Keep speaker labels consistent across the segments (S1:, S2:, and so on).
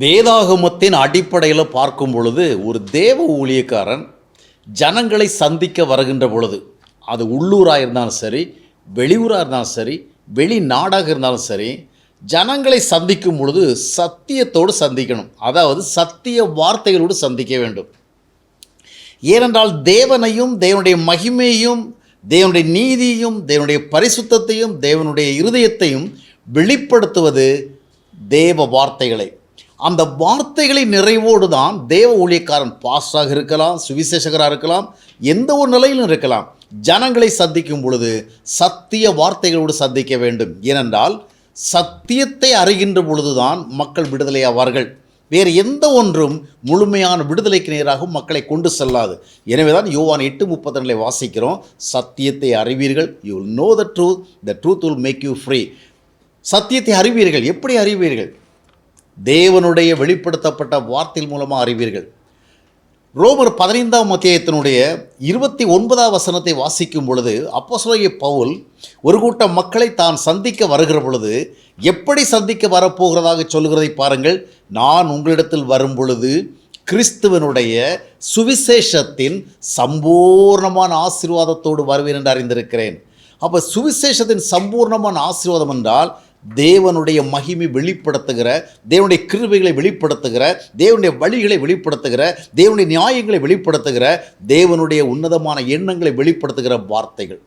S1: வேதாகமத்தின் அடிப்படையில் பார்க்கும் பொழுது ஒரு தேவ ஊழியக்காரன் ஜனங்களை சந்திக்க வருகின்ற பொழுது அது உள்ளூராக இருந்தாலும் சரி வெளியூராக இருந்தாலும் சரி வெளிநாடாக இருந்தாலும் சரி ஜனங்களை சந்திக்கும் பொழுது சத்தியத்தோடு சந்திக்கணும். அதாவது சத்திய வார்த்தைகளோடு சந்திக்க வேண்டும். ஏனென்றால் தேவனையும் தேவனுடைய மகிமையும் தேவனுடைய நீதியும் தேவனுடைய பரிசுத்தத்தையும் தேவனுடைய இருதயத்தையும் வெளிப்படுத்துவது தேவ வார்த்தைகளை. அந்த வார்த்தைகளின் நிறைவோடு தான் தேவ ஊழியக்காரன் பாஸ்டாக இருக்கலாம் சுவிசேஷகராக இருக்கலாம் எந்த ஒரு நிலையிலும் இருக்கலாம். ஜனங்களை சந்திக்கும் பொழுது சத்திய வார்த்தைகளோடு சந்திக்க வேண்டும். ஏனென்றால் சத்தியத்தை அறிகின்ற பொழுதுதான் மக்கள் விடுதலையாவார்கள் வேறு எந்த ஒன்றும் முழுமையான விடுதலைக்கு நேராக மக்களை கொண்டு செல்லாது. எனவே தான் யோவான் எட்டு முப்பத்தி வாசிக்கிறோம் சத்தியத்தை அறிவீர்கள் you know the truth the truth will make you free சத்தியத்தை அறிவீர்கள் எப்படி அறிவீர்கள்? தேவனுடைய வெளிப்படுத்தப்பட்ட வார்த்தை மூலமாக அறிவீர்கள். ரோமர் பதினைந்தாம் அத்தியாயத்தினுடைய இருபத்தி ஒன்பதாம் வசனத்தை வாசிக்கும் பொழுது அப்போஸ்தலனாகிய பவுல் ஒரு கூட்டம் மக்களை தான் சந்திக்க வருகிற பொழுது எப்படி சந்திக்க வரப்போகிறதாக சொல்கிறதை பாருங்கள். நான் உங்களிடத்தில் வரும் பொழுது கிறிஸ்துவனுடைய சுவிசேஷத்தின் சம்பூர்ணமான ஆசீர்வாதத்தோடு வருவேன் என்று அறிந்திருக்கிறேன். அப்போ சுவிசேஷத்தின் சம்பூர்ணமான ஆசீர்வாதம் என்றால் தேவனுடைய மகிமை வெளிப்படுத்துகிற தேவனுடைய கிருபைகளை வெளிப்படுத்துகிற தேவனுடைய வழிகளை வெளிப்படுத்துகிற தேவனுடைய நியாயங்களை வெளிப்படுத்துகிற தேவனுடைய உன்னதமான எண்ணங்களை வெளிப்படுத்துகிற வார்த்தைகள்.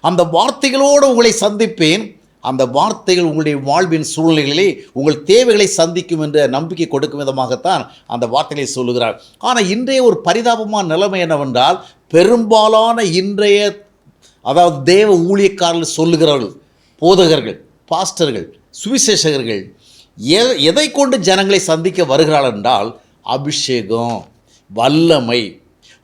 S1: அந்த வார்த்தைகளோடு உங்களை சந்திப்பேன். அந்த வார்த்தைகள் உங்களுடைய வாழ்வின் சூழ்நிலைகளிலே உங்கள் தேவைகளை சந்திக்கும் என்ற நம்பிக்கை கொடுக்கும் விதமாகத்தான் அந்த வார்த்தைகளை சொல்லுகிறார். ஆனால் இன்றைய ஒரு பரிதாபமான நிலைமை என்னவென்றால் பெரும்பாலான இன்றைய அதாவது தேவ ஊழியக்காரர்கள் சொல்லுகிறவர்கள் போதகர்கள். பாஸ்டர்கள் சுவிசேஷகர்கள் எ எதை கொண்டு ஜனங்களை சந்திக்க வருகிறார்கள் என்றால் அபிஷேகம் வல்லமை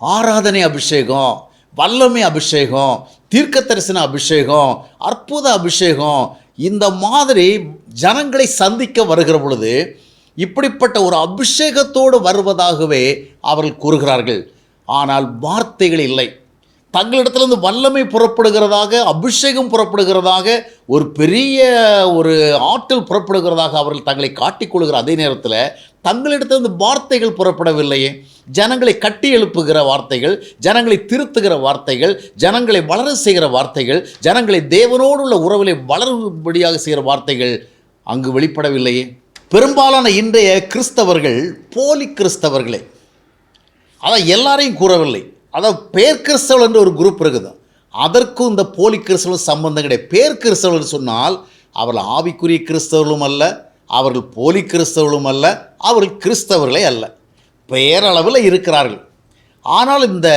S1: ஆராதனை அபிஷேகம் வல்லமை அபிஷேகம் தீர்க்க தரிசன அபிஷேகம் அற்புத அபிஷேகம் இந்த மாதிரி ஜனங்களை சந்திக்க வருகிற பொழுது இப்படிப்பட்ட ஒரு அபிஷேகத்தோடு வருவதாகவே அவர்கள் கூறுகிறார்கள். ஆனால் வார்த்தைகள் இல்லை. தங்களிடத்திலிருந்து வல்லமை புறப்படுகிறதாக அபிஷேகம் புறப்படுகிறதாக ஒரு பெரிய ஒரு ஆற்றல் புறப்படுகிறதாக அவர்கள் தங்களை காட்டிக்கொள்கிற அதே நேரத்தில் தங்களிடத்திலிருந்து வார்த்தைகள் புறப்படவில்லையே. ஜனங்களை கட்டி எழுப்புகிற வார்த்தைகள் ஜனங்களை திருத்துகிற வார்த்தைகள் ஜனங்களை வளர செய்கிற வார்த்தைகள் ஜனங்களை தேவனோடு உள்ள உறவிலை வளரும்படியாக செய்கிற வார்த்தைகள் அங்கு வெளிப்படவில்லையே. பெரும்பாலான இன்றைய கிறிஸ்தவர்கள் போலி கிறிஸ்தவர்களே அதான் எல்லாரையும் கூறவில்லை. அதாவது பேர் கிறிஸ்தவர்கள் என்று ஒரு குரூப் இருக்குது. அதற்கும் இந்த போலி கிறிஸ்தவர்கள் சம்பந்தம் கிடையாது. பேர் கிறிஸ்தவர்கள் சொன்னால் அவர்கள் ஆவிக்குரிய கிறிஸ்தவர்களும் அல்ல அவர்கள் போலி கிறிஸ்தவர்களும் அல்ல அவர்கள் கிறிஸ்தவர்களே அல்ல. பெயரளவில் இருக்கிறார்கள். ஆனால் இந்த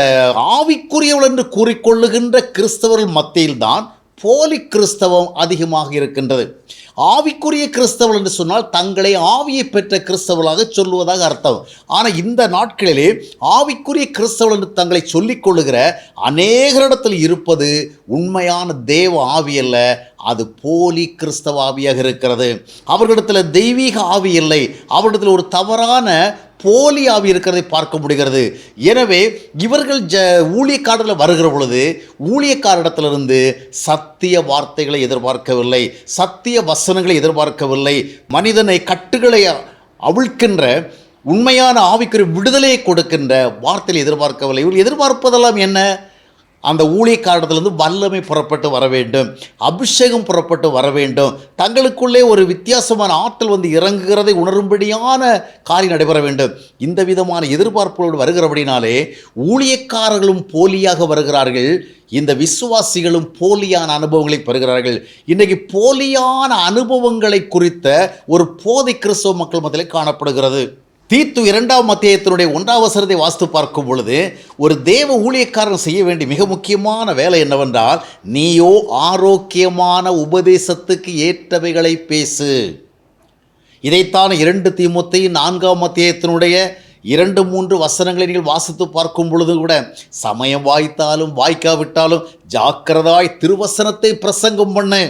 S1: ஆவிக்குரியவள் என்று கூறிக்கொள்ளுகின்ற கிறிஸ்தவர்கள் மத்தியில்தான் போலி கிறிஸ்தவம் அதிகமாக இருக்கின்றது. ஆவிக்குரிய கிறிஸ்தவர்கள் என்று சொன்னால் தங்களை ஆவியை பெற்ற கிறிஸ்தவர்களாக சொல்லுவதாக அர்த்தம். ஆனால் இந்த நாட்களிலே ஆவிக்குரிய கிறிஸ்தவர்கள் என்று தங்களை சொல்லிக் கொள்ளுகிற அநேகரிடத்தில் இருப்பது உண்மையான தேவ ஆவி அல்ல அது போலி கிறிஸ்தவ ஆவியாக இருக்கிறது. அவர்களிடத்தில் தெய்வீக ஆவி இல்லை. அவர்களிடத்தில் ஒரு தவறான போலி ஆவி இருக்கிறதை பார்க்க முடிகிறது. எனவே இவர்கள் ஜ ஊழியக்காரர்கள் வருகிற பொழுது ஊழியக்காரிடத்திலிருந்து சத்திய வார்த்தைகளை எதிர்பார்க்கவில்லை சத்திய வசனங்களை எதிர்பார்க்கவில்லை. மனிதனை கட்டுகளை அவிழ்க்கின்ற உண்மையான ஆவிக்குரிய விடுதலையை கொடுக்கின்ற வார்த்தையில் எதிர்பார்க்கவில்லை. இவர்கள் எதிர்பார்ப்பதெல்லாம் என்ன? அந்த ஊழியக்காரத்திலிருந்து வல்லமை புறப்பட்டு வர வேண்டும். அபிஷேகம் புறப்பட்டு வர வேண்டும். தங்களுக்குள்ளே ஒரு வித்தியாசமான ஆற்றல் வந்து இறங்குகிறதை உணரும்படியான காரியம் நடைபெற வேண்டும். இந்த விதமான எதிர்பார்ப்புகளோடு வருகிறபடினாலே ஊழியக்காரர்களும் போலியாக வருகிறார்கள். இந்த விசுவாசிகளும் போலியான அனுபவங்களை பெறுகிறார்கள். இன்றைக்கு போலியான அனுபவங்களை குறித்த ஒரு போதை கிறிஸ்தவ மக்கள் மத்தியிலே காணப்படுகிறது. தீத்து இரண்டாம் அத்தியாயத்தினுடைய ஒன்றாம் வசனத்தை வாஸ்து பார்க்கும் பொழுது ஒரு தேவ ஊழியக்காரன் செய்ய வேண்டிய மிக முக்கியமான வேலை என்னவென்றால் நீயோ ஆரோக்கியமான உபதேசத்துக்கு ஏற்றவைகளை பேசு. இதைத்தான் இரண்டு தீமுத்தை நான்காம் அத்தியாயத்தினுடைய இரண்டு மூன்று வசனங்களை நீங்கள் வாசித்து பார்க்கும் பொழுது கூட சமயம் வாய்த்தாலும் வாய்க்காவிட்டாலும் ஜாக்கிரதாய் திருவசனத்தை பிரசங்கம் பண்ணு.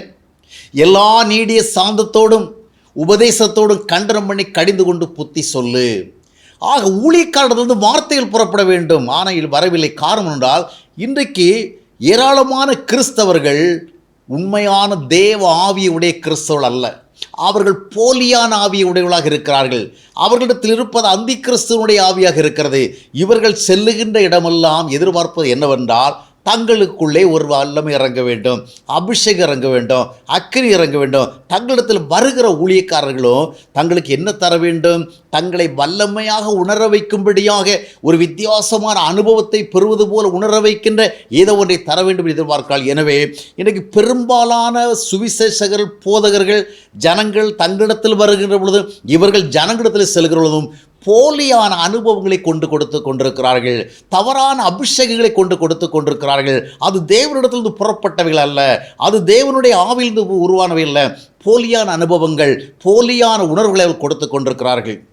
S1: எல்லா நீடிய சாந்தத்தோடும் உபதேசத்தோடும் கண்டனம் பண்ணி கடிந்து கொண்டு புத்தி சொல்லு. ஆக ஊழியக்காரத்திலிருந்து வார்த்தைகள் புறப்பட வேண்டும். ஆனால் இது வரவில்லை. காரணம் என்றால் இன்றைக்கு ஏராளமான கிறிஸ்தவர்கள் உண்மையான தேவ ஆவியுடைய கிறிஸ்தவர்கள் அல்ல. அவர்கள் போலியான ஆவியை உடையவர்களாக இருக்கிறார்கள். அவர்களிடத்தில் இருப்பது அந்தி கிறிஸ்துவனுடைய ஆவியாக இருக்கிறது. இவர்கள் செல்லுகின்ற இடமெல்லாம் எதிர்பார்ப்பது என்னவென்றால் தங்களுக்குள்ளே ஒரு வல்லமை இறங்க வேண்டும் அபிஷேகம் இறங்க வேண்டும் அக்னி இறங்க வேண்டும். தங்களிடத்தில் வருகிற ஊழியக்காரர்களும் தங்களுக்கு என்ன தர வேண்டும்? தங்களை வல்லமையாக உணர வைக்கும்படியாக ஒரு வித்தியாசமான அனுபவத்தை பெறுவது போல உணர வைக்கின்ற ஏதோ ஒன்றை தர வேண்டும் எதிர்பார்க்கிறாள். எனவே இன்றைக்கு பெரும்பாலான சுவிசேஷகர்கள் போதகர்கள் ஜனங்கள் தங்களிடத்தில் வருகின்ற பொழுதும் இவர்கள் ஜனங்களிடத்தில் செல்கிற பொழுதும் போலியான அனுபவங்களை கொண்டு கொடுத்து கொண்டிருக்கிறார்கள். தவறான அபிஷேகங்களை கொண்டு கொடுத்து கொண்டிருக்கிறார்கள். அது தேவனிடத்திலிருந்து புறப்பட்டவைகள் அல்ல. அது தேவனுடைய ஆவிலிருந்து உருவானவை அல்ல. போலியான அனுபவங்கள் போலியான உணர்வுகளை கொடுத்து கொண்டிருக்கிறார்கள்.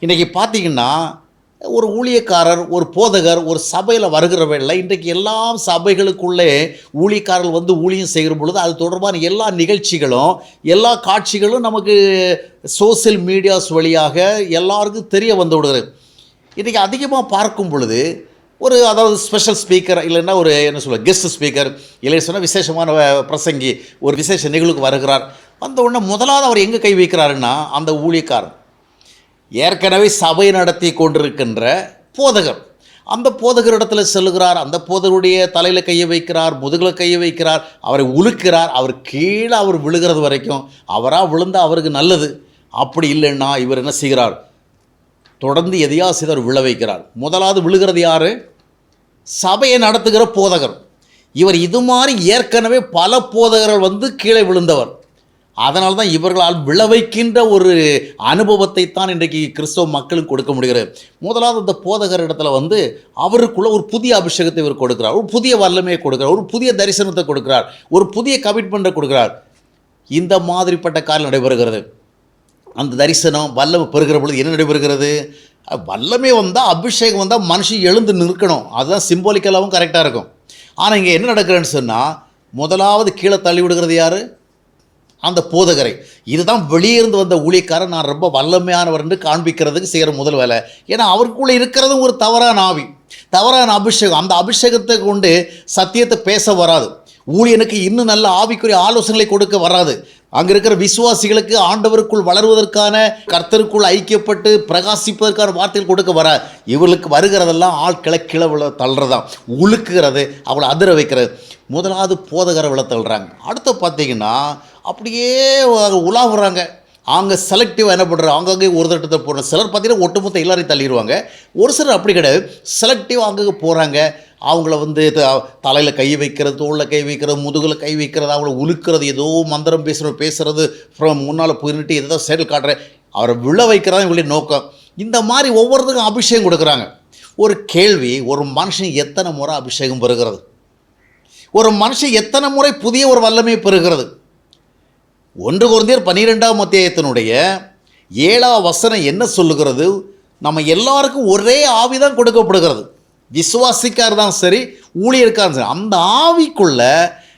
S1: இன்றைக்கி பார்த்தீங்கன்னா ஒரு ஊழியக்காரர் ஒரு போதகர் ஒரு சபையில் வருகிற இல்லை. இன்றைக்கு எல்லா சபைகளுக்குள்ளே ஊழியக்காரர்கள் வந்து ஊழியம் செய்கிற பொழுது அது தொடர்பான எல்லா நிகழ்ச்சிகளும் எல்லா காட்சிகளும் நமக்கு சோசியல் மீடியாஸ் வழியாக எல்லாருக்கும் தெரிய வந்து விடுகிறது. இன்றைக்கி அதிகமாக பார்க்கும் பொழுது ஒரு அதாவது ஸ்பெஷல் ஸ்பீக்கர் இல்லைன்னா ஒரு என்ன சொல்ல கெஸ்ட் ஸ்பீக்கர் இல்லை சொன்னால் விசேஷமான பிரசங்கி ஒரு விசேஷ நிகழ்வுக்கு வருகிறார். வந்த உடனே முதலாவது அவர் எங்கே கை வைக்கிறாருன்னா அந்த ஊழியக்காரன் ஏற்கனவே சபை நடத்தி கொண்டிருக்கின்ற போதகர். அந்த போதகரிடத்தில் செல்லுகிறார். அந்த போதகருடைய தலையில் கையை வைக்கிறார் முதுகில் கையை வைக்கிறார் அவரை உலுக்கிறார் அவர் கீழே அவர் விழுகிறது வரைக்கும் அவராக விழுந்தால் அவருக்கு நல்லது. அப்படி இல்லைன்னா இவர் என்ன செய்கிறார்? தொடர்ந்து எதையா சிதர் விழ வைக்கிறார். முதலாவது விழுகிறது யார்? சபையை நடத்துகிற போதகர். இவர் இது மாதிரி ஏற்கனவே பல போதகர்கள் வந்து கீழே விழுந்தவர். அதனால தான் இவர்களால் விளைவைக்கின்ற ஒரு அனுபவத்தை தான் இன்றைக்கு கிறிஸ்தவ மக்களுக்கு கொடுக்க முடிகிறது. முதலாவது இந்த போதகர் இடத்துல வந்து அவருக்குள்ள ஒரு புதிய அபிஷேகத்தை இவர் கொடுக்கிறார். ஒரு புதிய வல்லமையை கொடுக்கிறார். ஒரு புதிய தரிசனத்தை கொடுக்கிறார். ஒரு புதிய கமிட்மெண்ட்டை கொடுக்கிறார். இந்த மாதிரிப்பட்ட காரியம் நடைபெறுகிறது. அந்த தரிசனம் வல்லமை பெறுகிற பொழுது என்ன நடைபெறுகிறது? வல்லமை வந்தால் அபிஷேகம் வந்தால் மனுஷன் எழுந்து நிற்கணும். அதுதான் சிம்போலிக்கலாகவும் கரெக்டாக இருக்கும். ஆனால் இங்கே என்ன நடக்கிறேன்னு சொன்னால் முதலாவது கீழே தள்ளி விடுகிறது யார்? அந்த போதகரை. இதுதான் வெளியே இருந்து வந்த ஊழியக்காரன் நான் ரொம்ப வல்லமையானவர் என்று காண்பிக்கிறதுக்கு செய்கிற முதல் வேலை. ஏன்னா அவருக்குள்ளே இருக்கிறதும் ஒரு தவறான ஆவி. தவறான அபிஷேகம். அந்த அபிஷேகத்தை கொண்டு சத்தியத்தை பேச வராது. ஊழியனுக்கு இன்னும் நல்ல ஆவிக்குரிய ஆலோசனைகளை கொடுக்க வராது. அங்கே இருக்கிற விசுவாசிகளுக்கு ஆண்டவருக்குள் வளருவதற்கான கர்த்தருக்குள் ஐக்கியப்பட்டு பிரகாசிப்பதற்கான வார்த்தைகள் கொடுக்க வர இவர்களுக்கு வருகிறதெல்லாம் ஆள் கிளக்கிழவுல விழ தள்ளுறதான் உழுக்குகிறது அவளை அதிர வைக்கிறது. முதலாவது போதகர விழ தள்ளுறாங்க. அடுத்து பார்த்தீங்கன்னா அப்படியே உலாவுறாங்க. அவங்க செலக்டிவாக என்ன பண்ணுறாங்க அங்கங்கே ஒரு தட்டத்தை போடுற சிலர் பார்த்தீங்கன்னா ஒட்டுமொத்த எல்லாரையும் தள்ளிடுவாங்க ஒரு சிலர் அப்படி கிடையாது. செலக்டிவாக அங்கங்கே போகிறாங்க அவங்கள வந்து தலையில் கை வைக்கிறது தோளில் கை வைக்கிறது முதுகில் கை வைக்கிறது அவங்கள உலுக்கிறது ஏதோ மந்திரம் பேசுகிற பேசுகிறது அப்புறம் முன்னால் போயிட்டு ஏதோ செயல் காட்டுறேன் அவரை விழ வைக்கிறதா இவங்களுடைய நோக்கம். இந்த மாதிரி ஒவ்வொருத்துக்கும் அபிஷேகம் கொடுக்குறாங்க. ஒரு கேள்வி ஒரு மனுஷன் எத்தனை முறை அபிஷேகம் பெறுகிறது? ஒரு மனுஷன் எத்தனை முறை புதிய ஒரு வல்லமை பெறுகிறது? ஒன்று குழந்தையர் பன்னிரெண்டாம் அத்தியாயத்தினுடைய ஏழாம் வசனம் என்ன சொல்லுகிறது? நம்ம எல்லாருக்கும் ஒரே ஆவி தான் கொடுக்கப்படுகிறது. விசுவாசிக்கார் தான் சரி ஊழியர்க்காரும் சரி. அந்த ஆவிக்குள்ள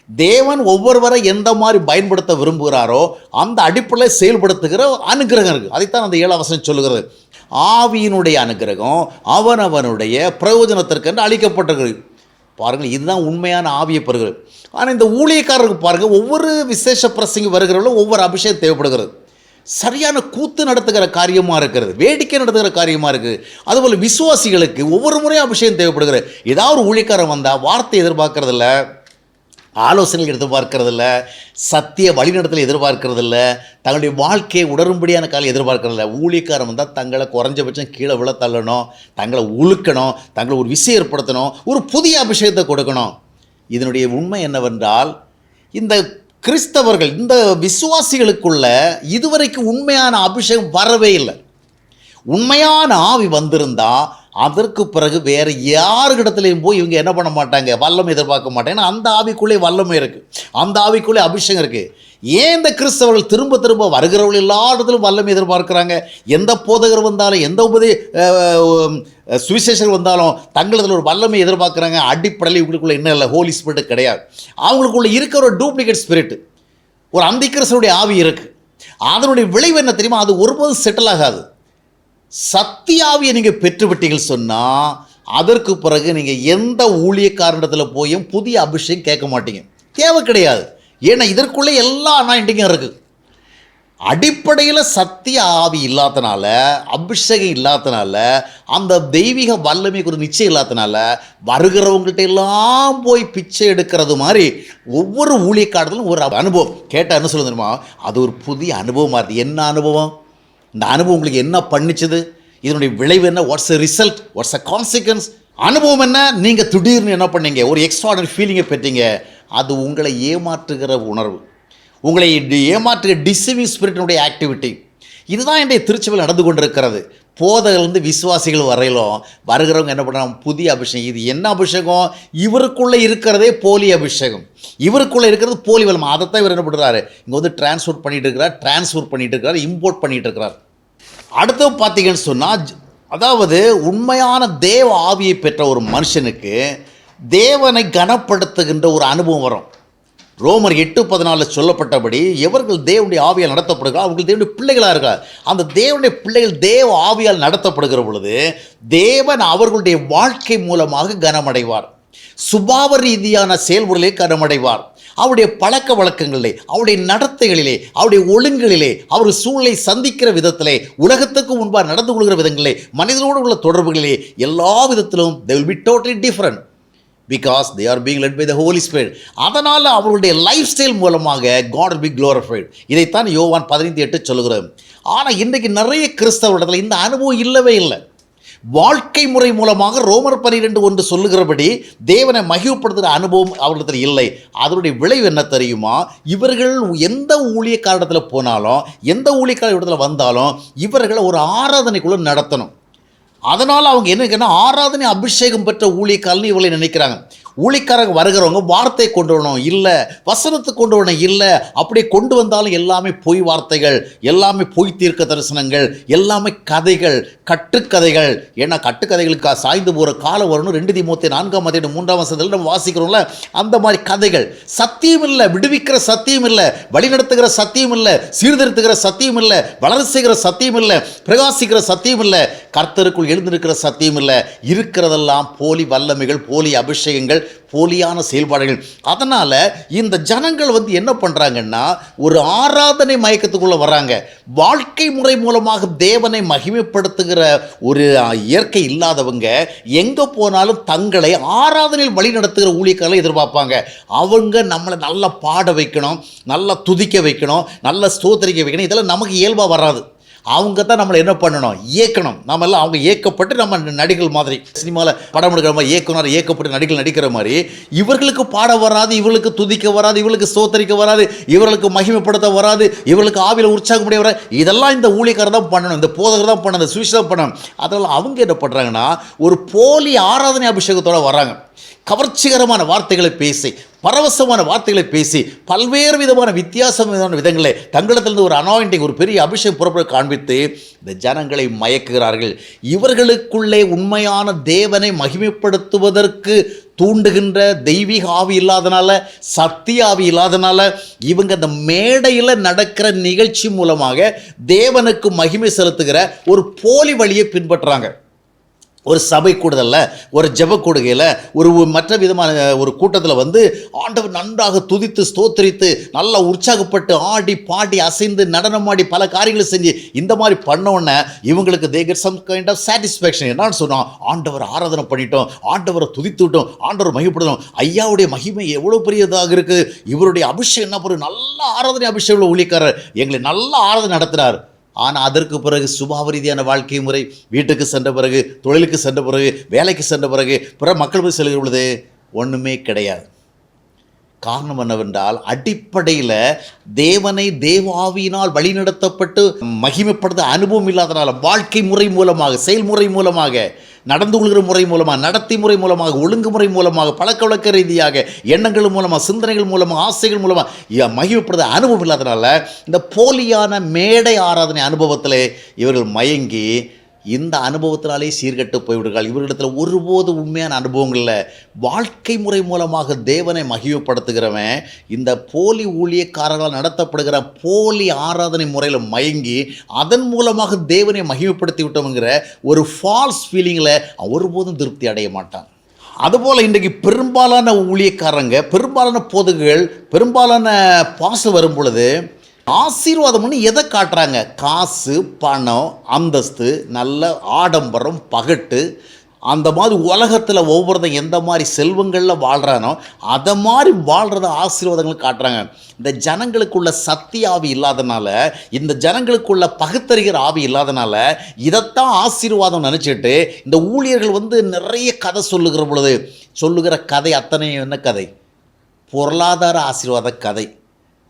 S1: தேவன் ஒவ்வொருவரை எந்த மாதிரி பயன்படுத்த விரும்புகிறாரோ அந்த அடிப்படையில் செயல்படுத்துகிற அனுகிரகம் இருக்குது அதைத்தான் அந்த ஏழாம் வசனம் சொல்லுகிறது. ஆவியினுடைய அனுகிரகம் அவனவனுடைய பிரயோஜனத்திற்கென்று அளிக்கப்பட்டிருக்கிறது. பாருங்கள் இதுதான் உண்மையான ஆவியை பெறுகிறது ஆனால் இந்த ஊழியக்காரருக்கு பாருங்கள் ஒவ்வொரு விசேஷ பிரசங்கி வருகிறவங்களும் ஒவ்வொரு அபிஷேகம் தேவைப்படுகிறது. சரியான கூத்து நடத்துகிற காரியமாக இருக்கிறது வேடிக்கை நடத்துகிற காரியமாக இருக்குது. அதுபோல் விசுவாசிகளுக்கு ஒவ்வொரு முறையும் அபிஷேகம் தேவைப்படுகிறது. ஏதாவது ஒரு ஊழியக்காரன் வந்தால் வார்த்தை எதிர்பார்க்கறதில்ல. ஆலோசனைகள் எதிர்பார்க்கறதில்ல சத்திய வழிநடத்தலை எதிர்பார்க்கறதில்ல தங்களுடைய வாழ்க்கையை உணரும்படியான காலம் எதிர்பார்க்கறதில்ல. ஊழியக்காரன் வந்தால் தங்களை குறைஞ்சபட்சம் கீழே விழ தள்ளணும் தங்களை உழுக்கணும் தங்களை ஒரு விஷயம் ஏற்படுத்தணும் ஒரு புதிய அபிஷேகத்தை கொடுக்கணும். இதனுடைய உண்மை என்னவென்றால் இந்த கிறிஸ்தவர்கள் இந்த விசுவாசிகளுக்குள்ள இதுவரைக்கும் உண்மையான அபிஷேகம் வரவே இல்லை. உண்மையான ஆவி வந்திருந்தால் அதற்கு பிறகு வேறு யாருக்கிடத்துலையும் போய் இவங்க என்ன பண்ண மாட்டாங்க? வல்லம் எதிர்பார்க்க மாட்டாங்க. அந்த ஆவிக்குள்ளே வல்லமை இருக்குது அந்த ஆவிக்குள்ளே அபிஷேகம் இருக்குது ஏன் இந்த கிறிஸ்தவர்கள் திரும்ப திரும்ப வருகிறவர்கள் எல்லா இடத்துலையும் வல்லம் எதிர்பார்க்குறாங்க? எந்த போதகர் வந்தாலும் எந்த உபதி சுவிசேஷர் வந்தாலும் தங்களதில் ஒரு வல்லமை எதிர்பார்க்குறாங்க. அடிப்படையில் இவங்களுக்குள்ள என்ன இல்லை. ஹோலி ஸ்பிரிட்டு கிடையாது. அவங்களுக்குள்ள இருக்கிற ஒரு டூப்ளிகேட் ஸ்பிரிட் ஒரு அந்திக்கிறிஸ்தனுடைய ஆவி இருக்குது அதனுடைய விளைவு என்ன தெரியுமா? அது ஒருபோதும் செட்டில் ஆகாது. சத்தியாவியை நீங்கள் பெற்றுவிட்டீர்கள் சொன்னால் அதற்கு பிறகு நீங்கள் எந்த ஊழியக்காரண்டத்தில் போயும் புதிய அபிஷேகம் கேட்க மாட்டீங்க. தேவை கிடையாது. ஏன்னா இதற்குள்ளே எல்லா அனாயிண்டிங்கும் இருக்குது அடிப்படையில் சத்திய ஆவி இல்லாதனால அபிஷேகம் இல்லாதனால அந்த தெய்வீக வல்லமை குறித்து நிச்சயம் இல்லாதனால வருகிறவங்கள்ட்ட எல்லாம் போய் பிச்சை எடுக்கிறது மாதிரி ஒவ்வொரு ஊழியக்காரத்திலும் ஒரு அனுபவம். கேட்டால் என்ன சொல்ல தெரியுமா? அது ஒரு புதிய அனுபவமாக இருக்குது என்ன அனுபவம்? இந்த அனுபவம் உங்களுக்கு என்ன பண்ணிச்சுது? இதனுடைய விளைவு என்ன? What's a result what's a consequence அனுபவம் என்ன? நீங்கள் திடீர்னு என்ன பண்ணீங்க? ஒரு எக்ஸ்ட்ராடனரி ஃபீலிங்கை பெற்றீங்க. அது உங்களை ஏமாற்றுகிற உணர்வு. உங்களை ஏமாற்றுகிற டிசீவிங் ஸ்பிரிட்டினுடைய ஆக்டிவிட்டி இதுதான் இன்றைய திருச்சபையில் நடந்து கொண்டிருக்கிறது. போதகர்லேருந்து விசுவாசிகள் வரையிலும் வருகிறவங்க என்ன பண்ணுறாங்க? புதிய அபிஷேகம். இது என்ன அபிஷேகம்? இவருக்குள்ளே இருக்கிறதே போலி அபிஷேகம். இவருக்குள்ளே இருக்கிறது போலி வளம். அதைத்தான் இவர் என்ன பண்ணுறாரு? இங்கே வந்து டிரான்ஸ்போர்ட் பண்ணிகிட்டு இருக்கிறார் டிரான்ஸ்ஃபர் பண்ணிகிட்டு இருக்கிறார் இம்போர்ட் பண்ணிகிட்டு இருக்கிறார். அடுத்து பார்த்தீங்கன்னு சொன்னால் அதாவது உண்மையான தேவ ஆவியை பெற்ற ஒரு மனுஷனுக்கு தேவனை கனப்படுத்துகின்ற ஒரு அனுபவம் வரும். ரோமர் எட்டு பதினாலில் சொல்லப்பட்டபடி எவர்கள் தேவனுடைய ஆவியால் நடத்தப்படுகிறார் அவர்கள் தேவனுடைய பிள்ளைகளாக இருக்கார். அந்த தேவனுடைய பிள்ளைகள் தேவ ஆவியால் நடத்தப்படுகிற பொழுது தேவன் அவர்களுடைய வாழ்க்கை மூலமாக கனமடைவார். சுபாவ ரீதியான செயல்முறையிலே கனமடைவார். அவருடைய பழக்க வழக்கங்களிலே அவருடைய நடத்தைகளிலே அவருடைய ஒழுங்குகளிலே அவர் சூழலை சந்திக்கிற விதத்திலே உலகத்துக்கு முன்பாக நடந்து கொள்கிற விதங்களிலே மனிதனோடு உள்ள தொடர்புகளிலே எல்லா விதத்திலும் they will be totally different because they are being led by the Holy Spirit அதனால் அவர்களுடைய லைஃப் ஸ்டைல் மூலமாக காட் பி glorified. இதைத்தான் யோவான் பதினைந்து எட்டு சொல்லுகிறது ஆனால் இன்றைக்கு நிறைய கிறிஸ்தவரிடத்தில் இந்த அனுபவம் இல்லவே இல்லை. வாழ்க்கை முறை மூலமாக ரோமர் பனிரெண்டு ஒன்று சொல்லுகிறபடி தேவனை மகிழ்ப்படுத்துகிற அனுபவம் அவர்களிடத்தில் இல்லை. அதனுடைய விளைவு என்ன தெரியுமா? இவர்கள் எந்த ஊழியக்காரத்தில் போனாலும் எந்த ஊழியக்கார இடத்துல வந்தாலும் இவர்களை ஒரு ஆராதனைக்குள்ளே நடத்தணும். அதனால் அவங்க என்ன ஆராதனை அபிஷேகம் பெற்ற ஊழியக்காரன் இவளை நினைக்கிறாங்க. ஊழிக்காரங்க வருகிறவங்க வார்த்தை கொண்டு வரணும். இல்லை வசனத்தை கொண்டு வரணும். இல்லை அப்படியே கொண்டு வந்தாலும் எல்லாமே பொய் வார்த்தைகள் எல்லாமே பொய் தீர்க்க தரிசனங்கள் எல்லாமே கதைகள் கட்டுக்கதைகள். ஏன்னா கட்டுக்கதைகளுக்கு சாய்ந்து போகிற காலம் வரணும். ரெண்டு திமுத்தி நான்காம் மதியம் மூன்றாம் வசதியில் நம்ம வாசிக்கிறோம்ல அந்த மாதிரி கதைகள். சத்தியம் இல்லை விடுவிக்கிற சத்தியம் இல்லை வழிநடத்துகிற சத்தியம் இல்லை சீர்திருத்துகிற சத்தியம் இல்லை வளர செய்கிற சத்தியம் இல்லை பிரகாசிக்கிற சத்தியம் இல்லை கர்த்தருக்குள் எழுந்திருக்கிற சத்தியம் இல்லை. இருக்கிறதெல்லாம் போலி வல்லமைகள் போலி அபிஷேகங்கள் போலியான செயல்பாடுகள். அதனால் இந்த ஜனங்கள் வந்து என்ன பண்ணுறாங்கன்னா ஒரு ஆராதனை மயக்கத்துக்குள்ளே வராங்க வாழ்க்கை முறை மூலமாக தேவனை மகிமைப்படுத்துகிற ஒரு இயற்கை இல்லாதவங்க எங்கே போனாலும் தங்களை ஆராதனையில் வழி நடத்துகிற ஊழியர்களை எதிர்பார்ப்பாங்க. அவங்க நம்மளை நல்லா பாட வைக்கணும் நல்லா துதிக்க வைக்கணும் நல்லா ஸ்தோத்தரிக்க வைக்கணும். இதெல்லாம் நமக்கு இயல்பாக வராது. அவங்க தான் நம்மளை என்ன பண்ணணும்? இயக்கணும். நம்ம எல்லாம் அவங்க இயக்கப்பட்டு நம்ம நடிகள் மாதிரி சினிமாவில் படம் எடுக்கிற மாதிரி இயக்குனர் இயக்கப்பட்டு நடிகள் நடிக்கிற மாதிரி இவர்களுக்கு பாட வராது இவர்களுக்கு துதிக்க வராது இவர்களுக்கு சோத்தரிக்க வராது இவர்களுக்கு மகிமைப்படுத்த வராது இவர்களுக்கு ஆவியில் உற்சாகம் முடிய வராது. இதெல்லாம் இந்த ஊழியக்காரர் தான் பண்ணணும் இந்த போதகர் தான் பண்ணணும் இந்த சுவிஷ் தான் பண்ணணும். அதனால் அவங்க என்ன பண்ணுறாங்கன்னா ஒரு போலி ஆராதனை அபிஷேகத்தோடு வராங்க. கவர்ச்சிகரமான வார்த்தைகளை பேசி பரவசமான வார்த்தைகளை பேசி பல்வேறு விதமான வித்தியாசமான விதங்களை தங்களிடத்திலிருந்து ஒரு அனாயிண்டிங் ஒரு பெரிய அபிஷேகம் புறப்பட காண்பித்து இந்த ஜனங்களை மயக்குகிறார்கள். இவர்களுக்குள்ளே உண்மையான தேவனை மகிமைப்படுத்துவதற்கு தூண்டுகின்ற தெய்வீக ஆவி இல்லாதனால சக்தி ஆவி இல்லாதனால இவங்க அந்த மேடையில் நடக்கிற நிகழ்ச்சி மூலமாக தேவனுக்கு மகிமை செலுத்துகிற ஒரு போலி வழியை பின்பற்றுறாங்க. ஒரு சபை கூடுதலில் ஒரு ஜப கூடுகையில் ஒரு மற்ற விதமான ஒரு கூட்டத்தில் வந்து ஆண்டவர் நன்றாக துதித்து ஸ்தோத்திரித்து நல்லா உற்சாகப்பட்டு ஆடி பாடி அசைந்து நடனமாடி பல காரியங்களை செஞ்சு இந்த மாதிரி பண்ணோன்னே இவங்களுக்கு they get some kind of satisfaction என்னன்னு சொன்னோம் ஆண்டவர் ஆராதனை பண்ணிட்டோம் ஆண்டவரை துதித்து விட்டோம் ஆண்டவர் மகிமைப்படுத்தோம் ஐயாவுடைய மகிமை எவ்வளோ பெரியதாக இருக்குது இவருடைய அபிஷேகம் என்ன பொருள்? நல்ல ஆராதனை அபிஷேகம் உள்ள எங்களை நல்ல ஆராதனை நடத்துகிறார் ஆனால் அதற்கு பிறகு சுபாவ ரீதியான வாழ்க்கை முறை வீட்டுக்கு சென்ற பிறகு தொழிலுக்கு சென்ற பிறகு வேலைக்கு சென்ற பிறகு பிற மக்கள் போய் செல்கிற பொழுது ஒன்றுமே கிடையாது. காரணம் என்னவென்றால் அடிப்படையில் தேவனை தேவாவியினால் வழிநடத்தப்பட்டு மகிமைப்படுத்த அனுபவம் இல்லாதனால வாழ்க்கை முறை மூலமாக செயல்முறை மூலமாக நடந்து கொள்கிற முறை மூலமாக நடத்தி முறை மூலமாக ஒழுங்குமுறை மூலமாக பழக்க வழக்க ரீதியாக எண்ணங்கள் மூலமாக சிந்தனைகள் மூலமாக ஆசைகள் மூலமாக இ- அனுபவம் இல்லாதனால இந்த போலியான மேடை ஆராதனை அனுபவத்தில் இவர்கள் மயங்கி இந்த அனுபவத்தினாலே சீர்கெட்டு போய்விடுகிறாள். இவர்களிடத்தில் ஒருபோது உண்மையான அனுபவங்கள் இல்லை. வாழ்க்கை முறை மூலமாக தேவனை மகிழ்வுப்படுத்துகிறவன் இந்த போலி ஊழியக்காரர்களால் நடத்தப்படுகிற போலி ஆராதனை முறையில் மயங்கி அதன் மூலமாக தேவனை மகிழ்வுப்படுத்தி விட்டோம்ங்கிற ஒரு ஃபால்ஸ் ஃபீலிங்கில் ஒருபோதும் திருப்தி அடைய மாட்டான். அதுபோல் இன்றைக்கு பெரும்பாலான ஊழியக்காரங்க பெரும்பாலான போதுகள் பெரும்பாலான பாசம் வரும் பொழுது ஆசீர்வாதம்னு எதை காட்டுறாங்க? காசு பணம் அந்தஸ்து நல்ல ஆடம்பரம் பகட்டு. அந்த மாதிரி உலகத்தில் ஒவ்வொருத்தன் எந்த மாதிரி செல்வங்களில் வாழ்கிறானோ அதை மாதிரி வாழ்கிறத ஆசீர்வாதங்கள் காட்டுறாங்க. இந்த ஜனங்களுக்குள்ள சக்தி ஆவி இல்லாதனால இந்த ஜனங்களுக்குள்ள பகுத்தறிகிற ஆவி இல்லாதனால இதைத்தான் ஆசீர்வாதம் நினச்சிட்டு இந்த ஊழியர்கள் வந்து நிறைய கதை சொல்லுகிற பொழுது சொல்லுகிற கதை அத்தனை என்ன கதை? பொருளாதார ஆசீர்வாத கதை.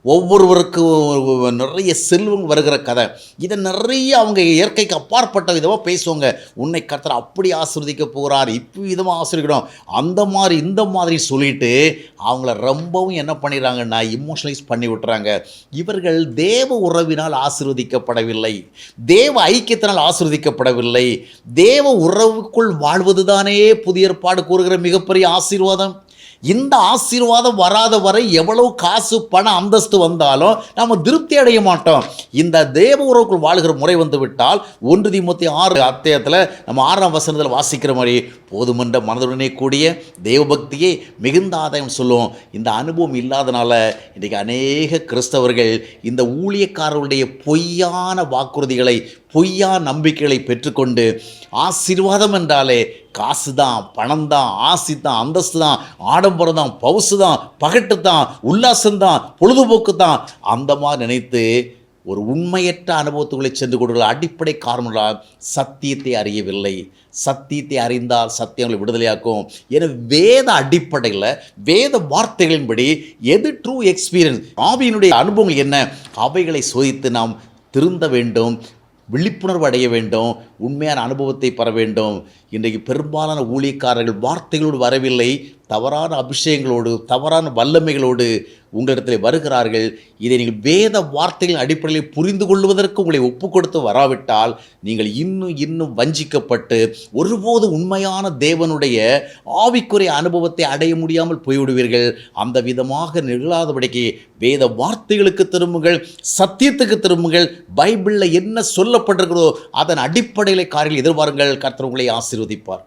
S1: ஒவ்வொருவருக்கும் நிறைய செல்வம் வருகிற கதை. இதை நிறைய அவங்க இயற்கைக்கு அப்பாற்பட்ட விதமாக பேசுவாங்க. உன்னை கர்த்தர் அப்படி ஆசீர்வதிக்க போகிறார் இப்போ விதமாக ஆசிரியக்கணும் அந்த மாதிரி இந்த மாதிரி சொல்லிட்டு அவங்கள ரொம்பவும் என்ன பண்ணிடுறாங்கன்னா இமோஷனலைஸ் பண்ணி விட்டுறாங்க. இவர்கள் தேவ உறவினால் ஆசிர்வதிக்கப்படவில்லை. தேவ ஐக்கியத்தினால் ஆசிர்வதிக்கப்படவில்லை. தேவ உறவுக்குள் வாழ்வது தானே புதிய ஏற்பாடு கூறுகிற மிகப்பெரிய ஆசீர்வாதம். இந்த ஆசீர்வாதம் வராத வரை எவ்வளவு காசு பண அந்தஸ்து வந்தாலும் நம்ம திருப்தி அடைய மாட்டோம். இந்த தேவ உறவுக்குள் வாழ்கிற முறை வந்து விட்டால் ஒன்று திமுத்தி ஆறு அத்தியத்தில் நம்ம ஆறாம் வசனத்தில் வாசிக்கிற மாதிரி போதுமன்ற மனதுடனே கூடிய தேவபக்தியை மிகுந்த ஆதாயம் சொல்லுவோம். இந்த அனுபவம் இல்லாதனால இன்றைக்கு அநேக கிறிஸ்தவர்கள் இந்த ஊழியக்காரர்களுடைய பொய்யான வாக்குறுதிகளை பொய்யா நம்பிக்கைகளை பெற்றுக்கொண்டு ஆசீர்வாதம் என்றாலே காசு தான் பணம் தான் ஆசி தான் அந்தஸ்து தான் ஆடம்பரம் தான் பவுசு தான் பகட்டு தான் உல்லாசம் தான் பொழுதுபோக்கு தான் அந்த மாதிரி நினைத்து ஒரு உண்மையற்ற அனுபவத்துக்குள்ளே சென்று கொண்டுள்ள அடிப்படை காரணங்களால் சத்தியத்தை அறியவில்லை. சத்தியத்தை அறிந்தால் சத்தியங்களை விடுதலையாக்கும். என வேத அடிப்படையில் வேத வார்த்தைகளின்படி எது ட்ரூ எக்ஸ்பீரியன்ஸ் ஆவியினுடைய அனுபவங்கள் என்ன? அவைகளை சோதித்து நாம் திருந்த வேண்டும். விழிப்புணர்வு அடைய வேண்டும். உண்மையான அனுபவத்தை பெற வேண்டும். இன்றைக்கு பெரும்பாலான ஊழியக்காரர்கள் வார்த்தைகளோடு வரவில்லை. தவறான அபிஷேகங்களோடு தவறான வல்லமைகளோடு உங்களிடத்தில் வருகிறார்கள். இதை நீங்கள் வேத வார்த்தைகளின் அடிப்படையில் புரிந்து கொள்வதற்கு உங்களை ஒப்பு கொடுத்து வராவிட்டால் நீங்கள் இன்னும் இன்னும் வஞ்சிக்கப்பட்டு ஒருபோது உண்மையான தேவனுடைய ஆவிக்குரிய அனுபவத்தை அடைய முடியாமல் போய்விடுவீர்கள். அந்த விதமாக நிகழாதபடிக்கு வேத வார்த்தைகளுக்கு திரும்புங்கள் சத்தியத்துக்கு திரும்புங்கள் பைபிளில் என்ன சொல்லப்பட்டிருக்கிறதோ அதன் அடிப்படை அடிப்படையில் காரில் எதிர்பாருங்கள். கர்த்தர் உங்களை ஆசீர்வதிப்பார்.